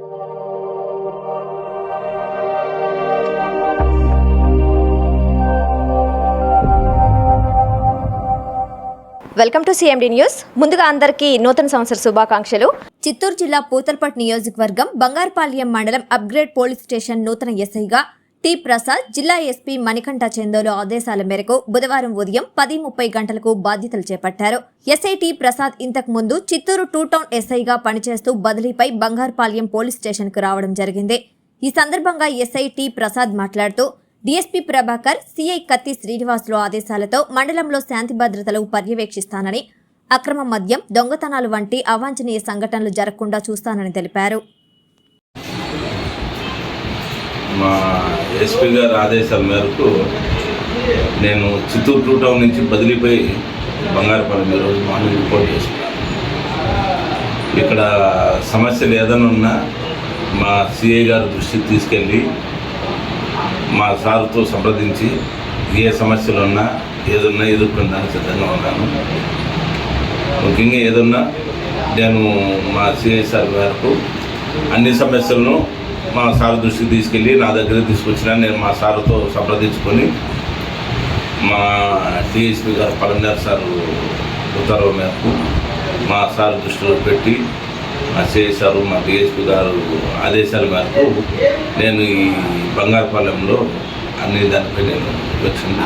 Welcome to CMD news ముందుగా అందరికీ నూతన సంవత్సర శుభాకాంక్షలు. చిత్తూరు జిల్లా పూతల్పట్ నియోజకవర్గం బంగారుపాళ్యం మండలం అప్గ్రేడ్ పోలీస్ స్టేషన్ నూతన ఎస్ఐగా టి ప్రసాద్ జిల్లా ఎస్పీ మణికంఠ చందోలు ఆదేశాల మేరకు బుధవారం ఉదయం పది ముప్పై గంటలకు బాధ్యతలు చేపట్టారు. ఎస్ఐటి ప్రసాద్ ఇంతకు ముందు చిత్తూరు టూ టౌన్ ఎస్ఐగా పనిచేస్తూ బదిలీపై బంగారుపాళ్యం పోలీస్ స్టేషన్కు రావడం జరిగింది. ఈ సందర్భంగా ఎస్ఐ టి ప్రసాద్ మాట్లాడుతూ డీఎస్పీ ప్రభాకర్ సిఐ కత్తి శ్రీనివాసులు ఆదేశాలతో మండలంలో శాంతి భద్రతలు పర్యవేక్షిస్తానని అక్రమ మద్యం దొంగతనాలు వంటి అవాంఛనీయ సంఘటనలు జరగకుండా చూస్తానని తెలిపారు. మా ఎస్పీ గారి ఆదేశాల మేరకు నేను చిత్తూరు టూ టౌన్ నుంచి బదిలీపై బంగారపల్లి రోజు మార్నింగ్ రిపోర్ట్ చేసుకున్నాను ఇక్కడ సమస్యలు ఏదైనా ఉన్నా మా సిఐ గారి దృష్టికి తీసుకెళ్ళి మా సార్తో సంప్రదించి ఏ సమస్యలు ఉన్నా ఏదున్నా ఎదుర్కొనడానికి సిద్ధంగా ఉన్నాను. ముఖ్యంగా ఏదన్నా నేను మా సిఐ సార్ మేరకు అన్ని సమస్యలను మా సార్ దృష్టికి తీసుకెళ్ళి నా దగ్గర తీసుకొచ్చిన నేను మా సార్తో సంప్రదించుకొని మా డిఎస్పీ గారు పలమనేర్ సార్ ఉత్తర్వు మేరకు మా సార్ దృష్టిలో పెట్టి మా సిఐ మా డిఎస్పీ గారు ఆదేశాల మేరకు నేను ఈ బంగారుపాలెంలో అన్ని దానిపై నేను వివక్షణ